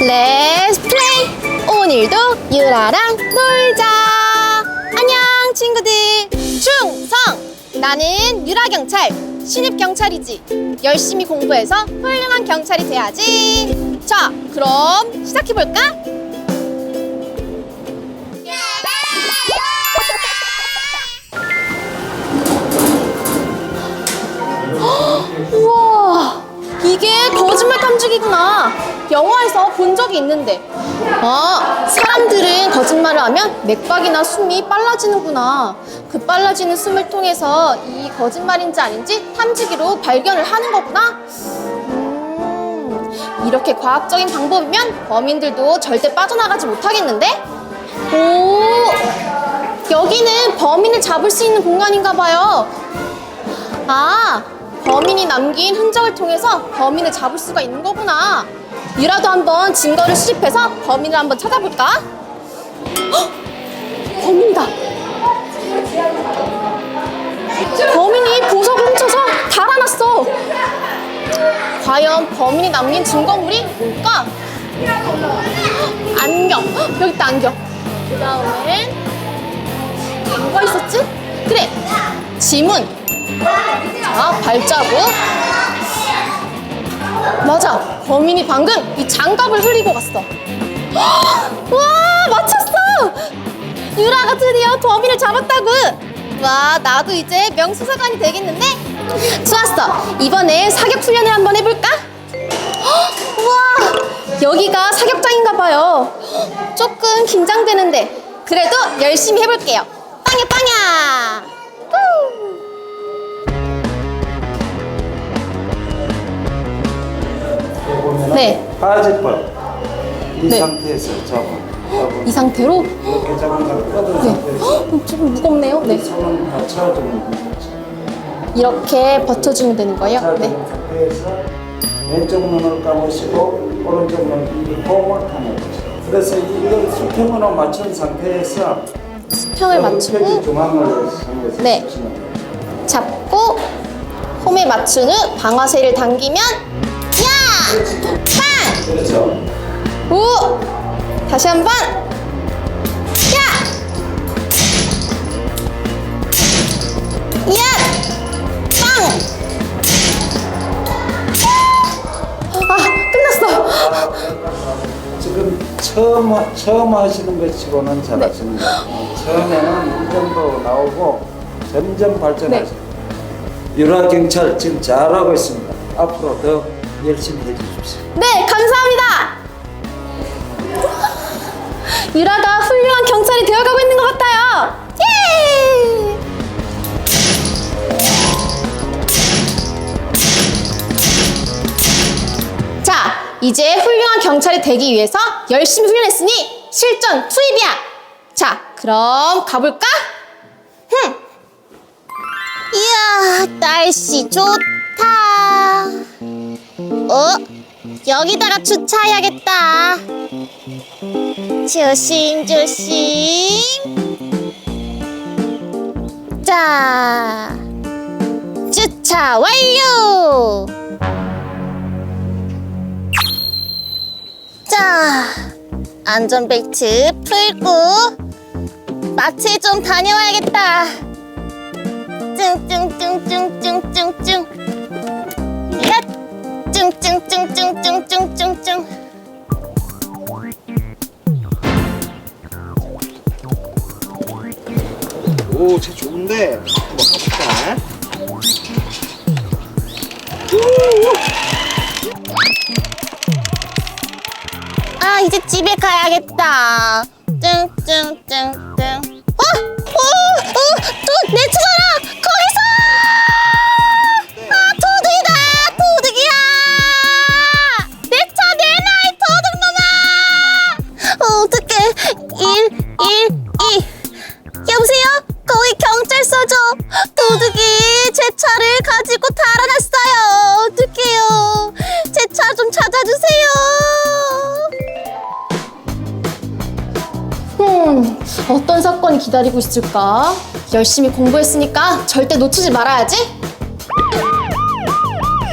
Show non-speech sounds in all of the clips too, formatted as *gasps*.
렛츠 플레이! 오늘도 유라랑 놀자! 안녕, 친구들! 충성! 나는 유라 경찰, 신입 경찰이지. 열심히 공부해서 훌륭한 경찰이 돼야지. 자, 그럼 시작해볼까? *gasps* 우와, 이게 거짓말 탐지기구나. 영화에서 본 적이 있는데. 아, 사람들은 거짓말을 하면 맥박이나 숨이 빨라지는구나. 그 빨라지는 숨을 통해서 이 거짓말인지 아닌지 탐지기로 발견을 하는 거구나. 음, 이렇게 과학적인 방법이면 범인들도 절대 빠져나가지 못하겠는데? 오, 여기는 범인을 잡을 수 있는 공간인가 봐요. 아, 범인이 남긴 흔적을 통해서 범인을 잡을 수가 있는 거구나. 유라도 한번 증거를 수집해서 범인을 한번 찾아볼까? 헉! 범인이다. 범인이 보석을 훔쳐서 달아났어. 과연 범인이 남긴 증거물이 뭘까? 안경. 헉, 여기 있다, 안경. 그 다음엔 뭐가 있었지? 그래, 지문. 자, 발자국. 맞아. 범인이 방금 이 장갑을 흘리고 갔어. 헉! *gasps* 와, 맞췄어! 유라가 드디어 범인을 잡았다고! 와, 나도 이제 명수사관이 되겠는데? 좋았어. 이번에 사격 훈련을 한번 해볼까? 헉! *gasps* 와, 여기가 사격장인가 봐요. 헉, *gasps* 조금 긴장되는데. 그래도 열심히 해볼게요. 빵야, 빵야! 네. 빠질법 이 네. 상태에서 잡아 잡아 이 상태로? 이렇게 잡은 걸 뻗은 네. 헉, 좀 무겁네요. 네. 손은 받쳐주는 거죠 이렇게 버텨주면 되는 거예요? 네. 받쳐주는 상태에서 왼쪽 눈을 감으시고 오른쪽 눈 호흡을 하는 거죠 그래서 이걸 수평으로 맞춘 상태에서 수평을 맞추고 중앙을 네. 돼요. 잡고 홈에 맞춘 후 방아쇠를 당기면 야! 빵! 그렇죠 우! 다시 한 번! 야! 야! 빵! 아, 끝났어! 지금 처음 처음 하시는 것 치고는 잘하십니다. 네. 처음에는 이 정도 나오고 점점 네. 발전하십니다. 유라 경찰 지금 잘하고 있습니다. 앞으로 더 열심히 해주십시오. 네, 감사합니다! 유라가 훌륭한 경찰이 되어가고 있는 것 같아요! 예! 자, 이제 훌륭한 경찰이 되기 위해서 열심히 훈련했으니 실전 투입이야! 자, 그럼 가볼까? 흠! 이야, 날씨 좋다! 어? 여기다가 주차해야겠다. 조심 조심. 자, 주차 완료. 자, 안전벨트 풀고 마트에 좀 다녀와야겠다. 쭝쭝쭝쭝쭝쭝쭝. 얏. 야! 찡찡찡찡찡찡찡찡. 오, 쟤 좋은데. 한번 가볼까? 아 이제 집에 가야겠다. 찡찡찡찡. 어? 어? 어? 또내 차잖아. 1 1 2 여보세요? 거기 경찰서죠? 도둑이 제 차를 가지고 달아났어요. 어떡해요. 제 차 좀 찾아주세요. 음, 어떤 사건이 기다리고 있을까? 열심히 공부했으니까 절대 놓치지 말아야지.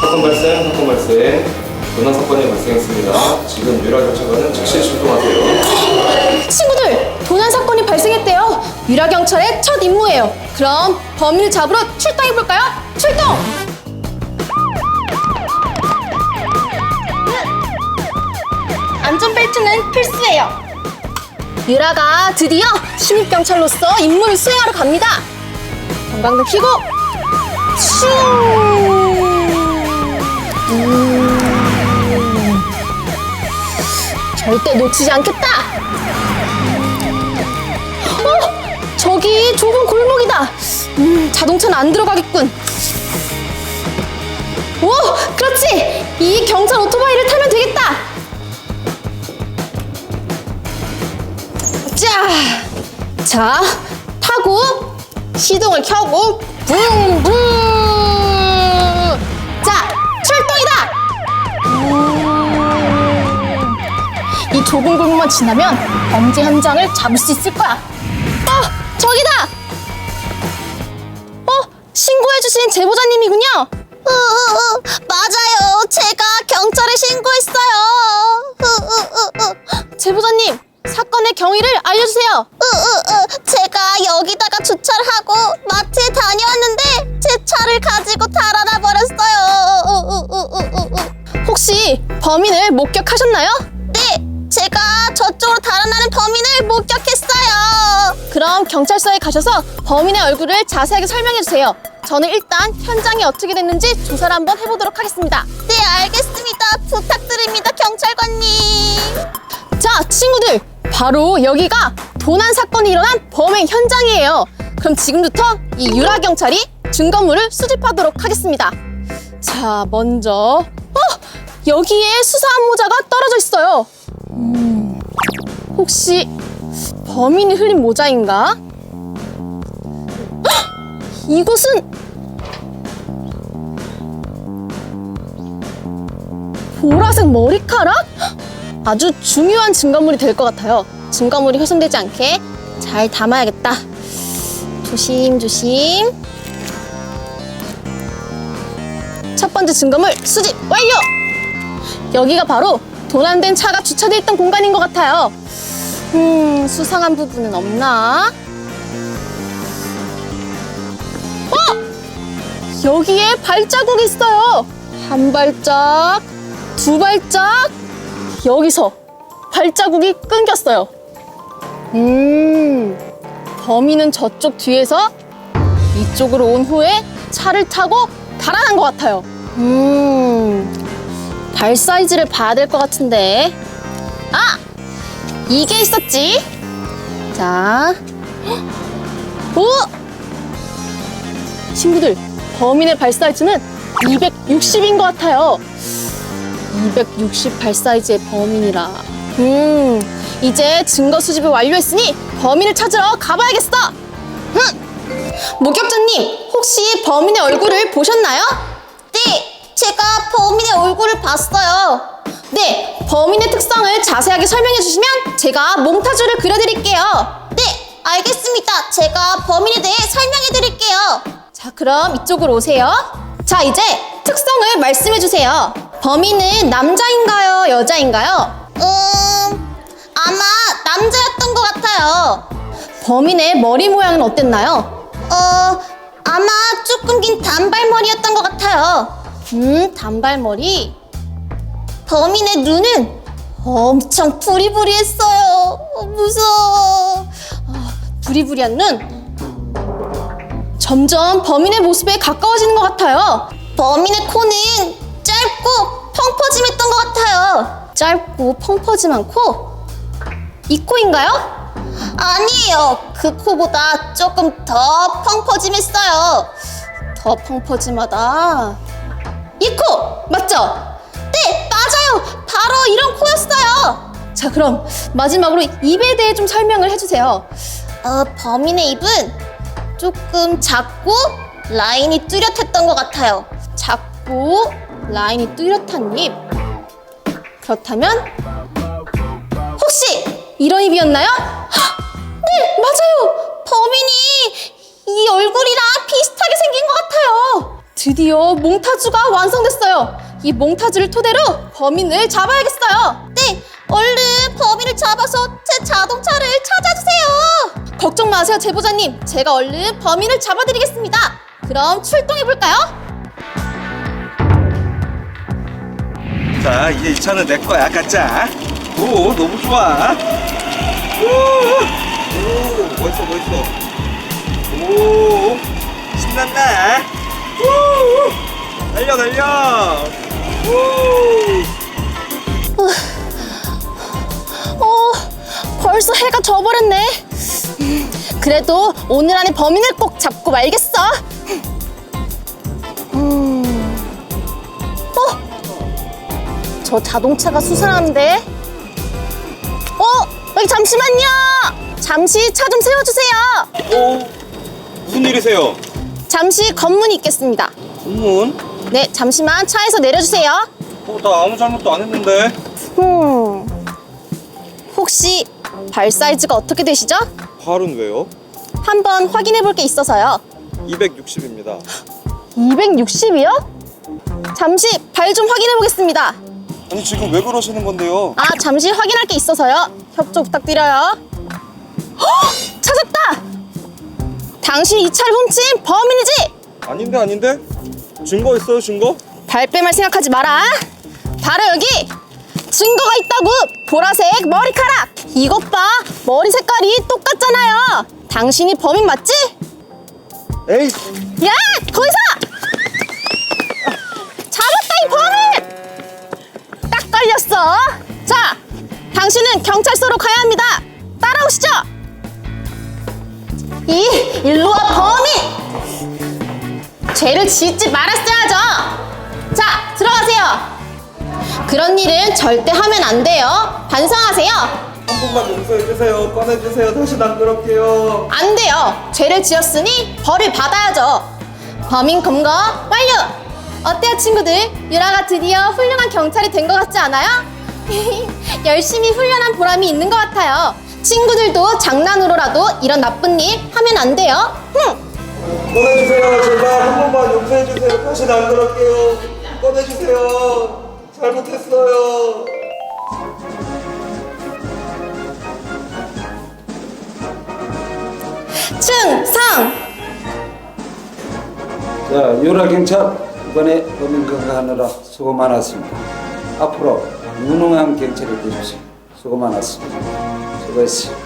사건 발생, 사건 발생. 도난 사건이 발생했습니다. 지금 유라 경찰관은 즉시 출동하세요. 친구들, 도난 사건이 발생했대요. 유라 경찰의 첫 임무예요. 그럼 범인을 잡으러 출동해 볼까요? 출동! 안전벨트는 필수예요. 유라가 드디어 신입 경찰로서 임무를 수행하러 갑니다. 건강등 켜고 슝! 음. 절대 놓치지 않겠다. 어? 저기 좁은 골목이다. 음, 자동차는 안 들어가겠군. 오, 그렇지. 이 경찰 오토바이를 타면 되겠다. 자, 자, 타고 시동을 켜고 붕붕. 자, 출동이다. 음, 이 좁은 골목만 지나면 범죄 현장을 잡을 수 있을 거야. 어, 저기다. 어, 신고해주신 제보자님이군요. 어, 맞아요. 제가 경찰에 신고했어요. 제보자님, 사건의 경위를 알려주세요. 제가 여기다가 주차를 하고 마트에 다녀왔는데 제 차를 가지고 달아나 버렸어요. 혹시 범인을 목격하셨나요? 네, 제가 저쪽으로 달아나는 범인을 목격했어요. 그럼 경찰서에 가셔서 범인의 얼굴을 자세하게 설명해 주세요. 저는 일단 현장이 어떻게 됐는지 조사를 한번 해보도록 하겠습니다. 네, 알겠습니다. 부탁드립니다, 경찰관님. 자, 친구들, 바로 여기가 도난 사건이 일어난 범행 현장이에요. 그럼 지금부터 이 유라 경찰이 증거물을 수집하도록 하겠습니다. 자, 먼저 어, 여기에 수사한 모자가 떨어져 있어요. 음, 혹시 범인이 흘린 모자인가? 헉! 이곳은 보라색 머리카락? 아주 중요한 증거물이 될 것 같아요. 증거물이 훼손되지 않게 잘 담아야겠다. 조심조심. 첫 번째 증거물 수집 완료! 여기가 바로 도난된 차가 주차돼 있던 공간인 것 같아요. 음, 수상한 부분은 없나? 어! 여기에 발자국이 있어요. 한 발짝, 두 발짝, 여기서 발자국이 끊겼어요. 음, 범인은 저쪽 뒤에서 이쪽으로 온 후에 차를 타고 달아난 것 같아요. 음, 발 사이즈를 봐야 될 것 같은데. 아! 이게 있었지. 자. 헉! 오! 친구들, 범인의 발 사이즈는 260인 것 같아요. 260발 사이즈의 범인이라. 음, 이제 증거 수집을 완료했으니 범인을 찾으러 가봐야겠어. 흠! 목격자님, 혹시 범인의 얼굴을 보셨나요? 봤어요. 네, 범인의 특성을 자세하게 설명해 주시면 제가 몽타주를 그려드릴게요. 네, 알겠습니다. 제가 범인에 대해 설명해 드릴게요. 자, 그럼 이쪽으로 오세요. 자, 이제 특성을 말씀해 주세요. 범인은 남자인가요? 여자인가요? 음, 아마 남자였던 것 같아요. 범인의 머리 모양은 어땠나요? 어, 아마 조금 긴 단발머리였던 것 같아요. 음, 단발머리. 범인의 눈은 엄청 부리부리했어요. 어, 무서워. 아, 부리부리한 눈. 점점 범인의 모습에 가까워지는 것 같아요. 범인의 코는 짧고 펑퍼짐했던 것 같아요. 짧고 펑퍼짐한 코? 이 코인가요? 아니에요. 그 코보다 조금 더 펑퍼짐했어요. 더 펑퍼짐하다. 이 코! 맞죠? 바로 이런 코였어요. 자, 그럼 마지막으로 입에 대해 좀 설명을 해주세요. 어, 범인의 입은 조금 작고 라인이 뚜렷했던 것 같아요. 작고 라인이 뚜렷한 입. 그렇다면 혹시 이런 입이었나요? 헉, 네, 맞아요. 범인이 이 얼굴이랑 비슷하게 생긴 것 같아요. 드디어 몽타주가 완성됐어요. 이 몽타주를 토대로 범인을 잡아야겠어요. 네, 얼른 범인을 잡아서 제 자동차를 찾아주세요. 걱정 마세요, 제보자님. 제가 얼른 범인을 잡아드리겠습니다. 그럼 출동해 볼까요? 자, 이제 이 차는 내 거야, 가짜. 오, 너무 좋아. 오, 오, 멋있어, 멋있어. 오, 신난다. 오, 달려, 달려. 오. 어, 벌써 해가 져버렸네. 음, 그래도 오늘 안에 범인을 꼭 잡고 말겠어. 음, 어? 저 자동차가 수상한데? 어, 여기 잠시만요. 잠시 차 좀 세워주세요. 오, 무슨 일이세요? 잠시 검문이 있겠습니다. 공문? 네, 잠시만 차에서 내려주세요. 어, 나 아무 잘못도 안 했는데. 음, 혹시 발 사이즈가 어떻게 되시죠? 발은 왜요? 한번 확인해 볼 게 있어서요. 260입니다. 260이요? 잠시 발 좀 확인해 보겠습니다. 아니, 지금 왜 그러시는 건데요? 아, 잠시 확인할 게 있어서요. 협조 부탁드려요. 헉! 찾았다! 당신 이 차를 훔친 범인이지? 아닌데, 아닌데? 증거 있어요, 증거? 발뺌할 생각하지 마라. 바로 여기 증거가 있다고. 보라색 머리카락. 이것 봐. 머리 색깔이 똑같잖아요. 당신이 범인 맞지? 에이, 야! 거기서! 잡았다 이 범인! 딱 걸렸어. 자, 당신은 경찰서로 가야 합니다. 따라오시죠. 이 일로 와 범인! 죄를 짓지 말았어야죠. 자, 들어가세요. 그런 일은 절대 하면 안 돼요. 반성하세요. 한 번만 용서해주세요. 꺼내주세요. 다시 안 그럴게요. 안 돼요. 죄를 지었으니 벌을 받아야죠. 범인 검거 완료. 어때요, 친구들? 유라가 드디어 훌륭한 경찰이 된 것 같지 않아요? *laughs* 열심히 훈련한 보람이 있는 것 같아요. 친구들도 장난으로라도 이런 나쁜 일 하면 안 돼요. 흠. 꺼내주세요. 제발 한 번만 용서해주세요. 다시 안 그럴게요. 꺼내주세요. 잘못했어요. 충성. 자, 유라 경찰 이번에 범인 검거하느라 수고 많았습니다. 앞으로 무능한 경찰이 되십시오. 수고 많았습니다. 수고했어요.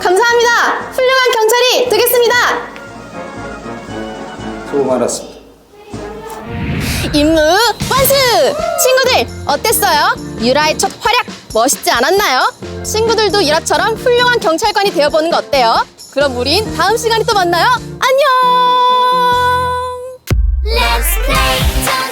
감사합니다. 훌륭한 경찰이 되겠습니다. 또 말았습니다. 임무 완수! 친구들 어땠어요? 유라의 첫 활약 멋있지 않았나요? 친구들도 유라처럼 훌륭한 경찰관이 되어보는 거 어때요? 그럼 우린 다음 시간에 또 만나요. 안녕! Let's play.